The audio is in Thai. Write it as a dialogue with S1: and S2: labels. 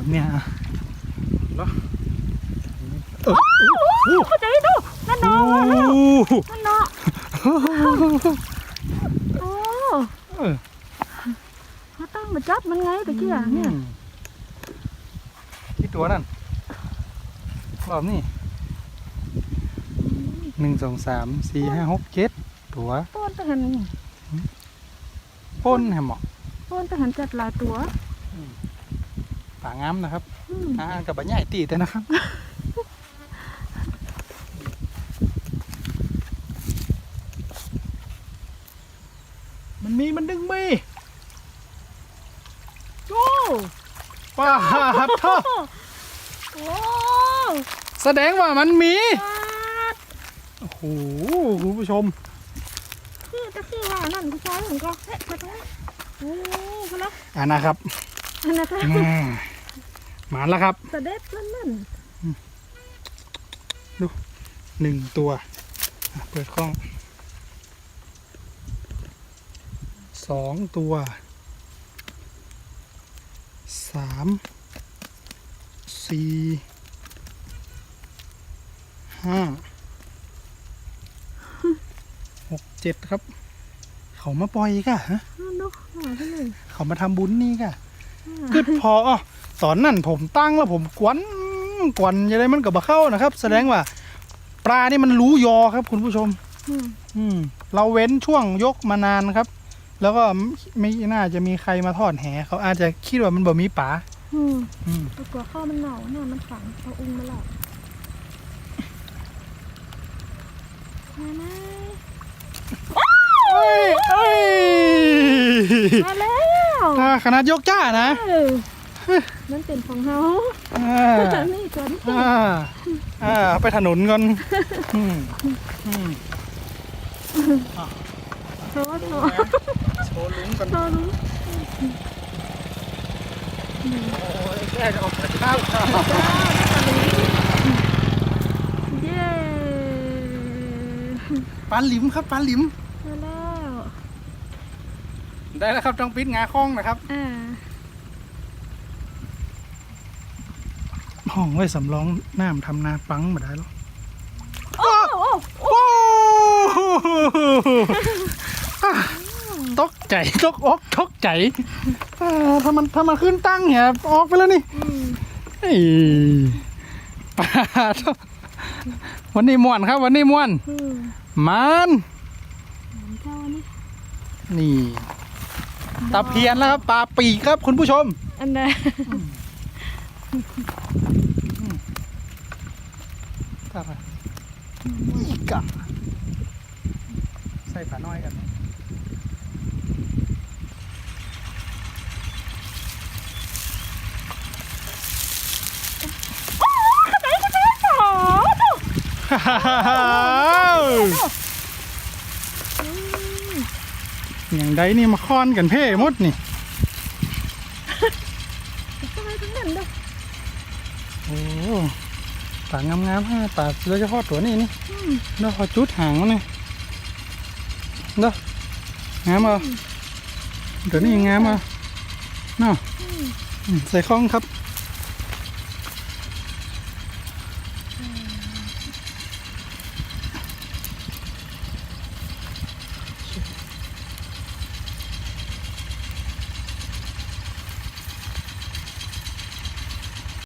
S1: ครับเนี่ยอะเหรอเออ
S2: โอ้เข้าใจดูนั่น
S1: โอ้
S2: เนาะ
S1: โห
S2: นั่นเนาะโอ้
S1: เออ
S2: เขาตั้งมาจับมันไงตะเกียเนี่ย
S1: ที่ตัวนั่นรอบนี้หนึ่งสองสามสี่ห้าหกเจ็ดตัว
S2: ป้อนไปหัน
S1: ป้นแฮมหมอก
S2: ป้อนไปหันจัดหลายตัว
S1: ป่างามนะครับ
S2: อืม
S1: อ่ากับบะใหญ่ตีแต่นะครับมันมีมันดึงมี
S2: โอ้
S1: ป้าฮัทท่อ
S2: โอ้
S1: แสดงว่ามันมี
S2: ปาด
S1: โอ้โหคุณผู้ชม
S2: คือตะเกียว่านั่นผู้ชายผมก็เอ๊ะมาตรงนี้โอ้พอแล้ว
S1: อ่านะครับ
S2: อันนั้นก็
S1: อื มมาแล้วครับ
S2: เสด็จนั่นนั่น
S1: หนึ่งตัวอะเปิดกล้องสองตัวสามสี่ห้าหกเจ็ดครับ เขามาปล่อยกะฮะ
S2: นั่นดูหาไปเลย
S1: เขามาทำบุญนี่กะ กึดพออ้อตอนนั้นผมตั้งแล้วผมกวนกวนยังไงมันกับมาเข้านะครับ แสดงว่า ปลานี่มันรู้ยอครับ คุณผู้ชม
S2: อืม
S1: อืมเราเว้นช่วงยกมานานครับ แล้วก็ไม่น่าจะมีใครมาทอดแหเขาอาจจะคิดว่ามันบ่มีปลา
S2: อืม
S1: อืม
S2: ตัวกลัวข้าวมันเหนาเนี่ยมันฝังเอาอุ้งมาหลอกมาไหม
S1: เอ้ยเอ้ย
S2: มาแล้ว
S1: อ่าขนาดยกจ้านะ
S2: เออมันเป็นของเฮา
S1: อ่า
S2: นี่ตัวนี้
S1: อ่าอ่าเอาไปถนนก่อนอืมอืม
S2: โชว์โชว์
S1: โชว์ลุงก่อน
S2: โชว์รู้
S1: แค่จะออกจากข้าว
S2: เย้
S1: ปลาหลิมครับปลาหลิม
S2: มาแล้ว
S1: ได้แล้วครับต้องปิดงาคล้องนะครับ
S2: อ่า
S1: ห้องไว้สำรองน้ำทำนาปังมาได้หรอ
S2: โอ้โอ้
S1: โอ้ตกใจตกอกตกใจอ่าถ้ามันถ้ามันขึ้นตั้งเนี่ยออกไปแล้วนี่
S2: อืม
S1: เฮ้ยปลาทวันนี้ม่วนครับ วันนี้ม่วน
S2: อืม
S1: มัน
S2: เจ้านี่
S1: นี่ ตะเพียนแล้วครับปลาปีกครับคุณผู้ชม
S2: อันใด
S1: อะไรอีกอะใส่ปลาน้อยกัน
S2: อ๋อ
S1: อย่างใดนี่มาค้อนกันเพ่หมดนี่
S2: ทำไมถึงนั่นเด้อ
S1: โอ้ปลางามๆฮะปลาโดยเฉพาะตัวนี้นี่
S2: อืม
S1: แล้วขอจุดหางมันนี่เด้องามอะตัวนี้งามอะเนาะอืมใส่ข้องครับ